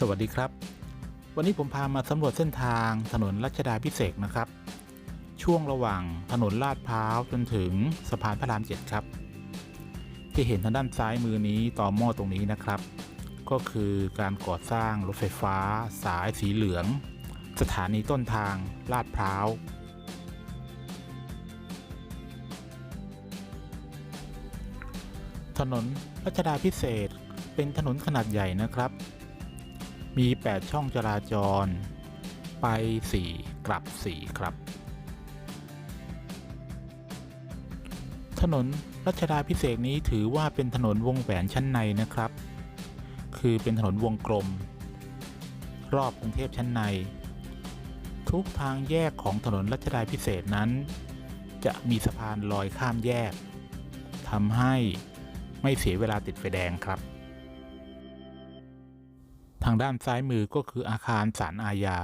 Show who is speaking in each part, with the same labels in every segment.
Speaker 1: สวัสดีครับ วันนี้ผมพามาสำรวจเส้นทางถนนรัชดาพิเศษนะครับ ช่วงระหว่างถนนลาดพร้าวจนถึงสะพานพระรามเจ็ดครับ ที่เห็นทางด้านซ้ายมือนี้ต่อหม้อตรงนี้นะครับ ก็คือการก่อสร้างรถไฟฟ้า สายสีเหลือง สถานีต้นทางลาดพร้าวถนนรัชดาพิเศษเป็นถนนขนาดใหญ่นะครับ มี 8 ช่องจราจร ไป 4 กลับ 4 ครับ ถนนรัชดาพิเศษนี้ถือว่าเป็นถนนวงแหวนชั้นในนะครับ คือเป็นถนนวงกลม รอบกรุงเทพชั้นใน ทุกทางแยกของถนนรัชดาพิเศษนั้น จะมีสะพานลอยข้ามแยกทำให้ไม่เสียเวลาติดไฟแดงครับ ทางด้านซ้ายมือก็คืออาคารศาลอาญา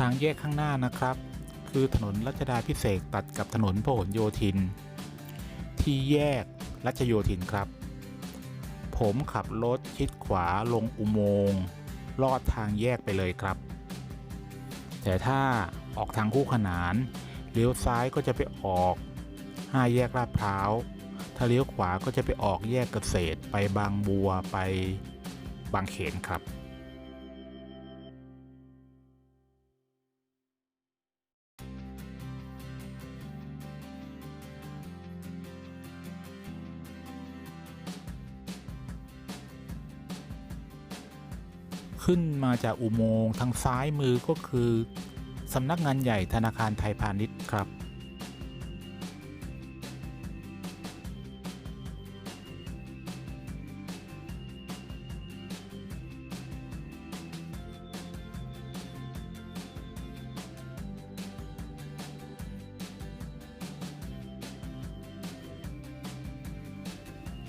Speaker 1: ทางแยกข้างหน้านะครับ คือถนนรัชดาพิเศษตัดกับถนนพหลโยธิน ที่แยกรัชโยธินครับ ผมขับรถชิดขวาลงอุโมงค์ลอดทางแยกไปเลยครับ แต่ถ้าออกทางคู่ขนานเลี้ยวซ้ายก็จะไปออก5แยกลาดพร้าว ถ้าเลี้ยวขวาก็จะไปออกแยกเกษตร ไปบางบัวไปบางเขนครับ ขึ้นมาจากอุโมงค์ทางซ้ายมือก็คือสำนักงานใหญ่ธนาคารไทยพาณิชย์ครับ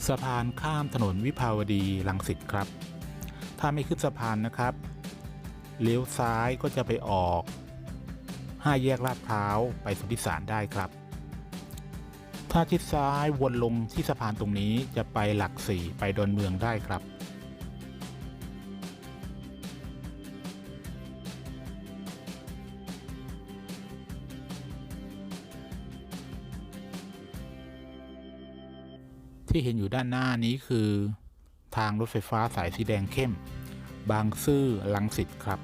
Speaker 1: สะพานข้ามถนนวิภาวดีรังสิตครับ ถ้าไม่ขึ้นสะพานนะครับเลี้ยวซ้ายก็จะไปออก5แยกลาดพร้าวไปสุทธิสารได้ครับ ถ้าทิศซ้ายวนลงที่สะพานตรงนี้จะไปหลักสี่ไปดอนเมืองได้ครับ ที่เห็นอยู่ด้านหน้านี้คือ ทางรถไฟฟ้าสายสีแดงเข้ม บางซื่อลังสิตครับ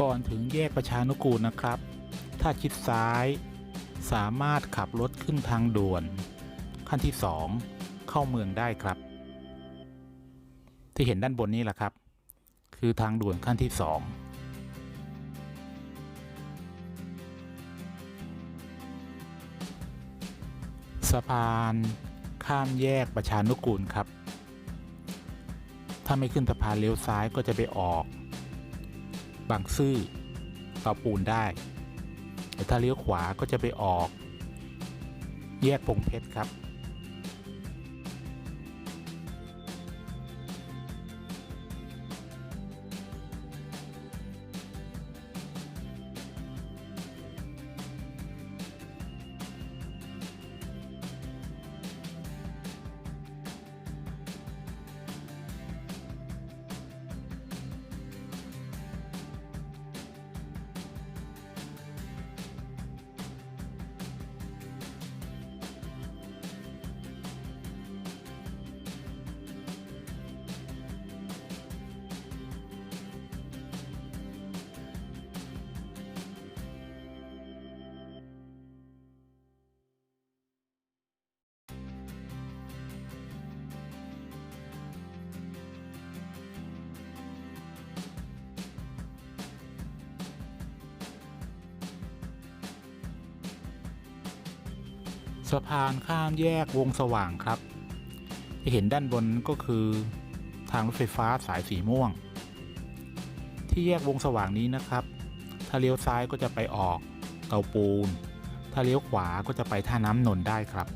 Speaker 1: ก่อนถึงแยกประชานุกูลนะครับ ถ้าชิดซ้าย สามารถขับรถขึ้นทางด่วน ขั้นที่ 2 เข้าเมืองได้ครับ ที่เห็นด้านบนนี้แหละครับ คือทางด่วนขั้นที่ 2สะพานข้ามแยกประชานุกูลครับ ถ้าไม่ขึ้นสะพานเลี้ยวซ้ายก็จะไปออก บางซื่อเตาปูนได้แต่ถ้าเลี้ยวขวาก็จะไปออก แยกพงเพชรครับ สะพานข้ามแยกวงสว่างครับ ที่เห็นด้านบนก็คือทางรถไฟฟ้าสายสีม่วง ที่แยกวงสว่างนี้นะครับ ถ้าเลี้ยวซ้ายก็จะไปออกเตาปูน ถ้าเลี้ยวขวาก็จะไปท่าน้ำนนท์ได้ครับ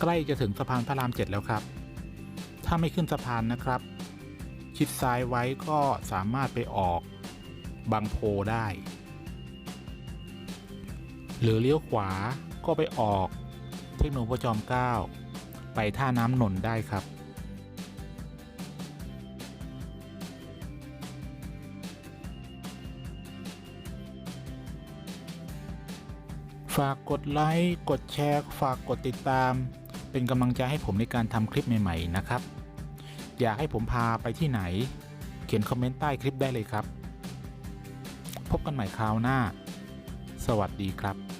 Speaker 1: ใกล้จะถึงสะพานพระรามเจ็ดแล้วครับ ถ้าไม่ขึ้นสะพานนะครับ ชิดซ้ายไว้ก็สามารถไปออกบางโพได้ หรือเลี้ยวขวาก็ไปออกเทคโนโลยีจอมเก้าไปท่าน้ำนนท์ได้ครับ ฝากกดไลค์ กดแชร์ ฝากกดติดตาม เป็นกำลังใจให้ผมในการทำคลิปใหม่ ๆ นะครับ อยากให้ผมพาไปที่ไหน เขียนคอมเมนต์ใต้คลิปได้เลยครับ พบกันใหม่คราวหน้า สวัสดีครับ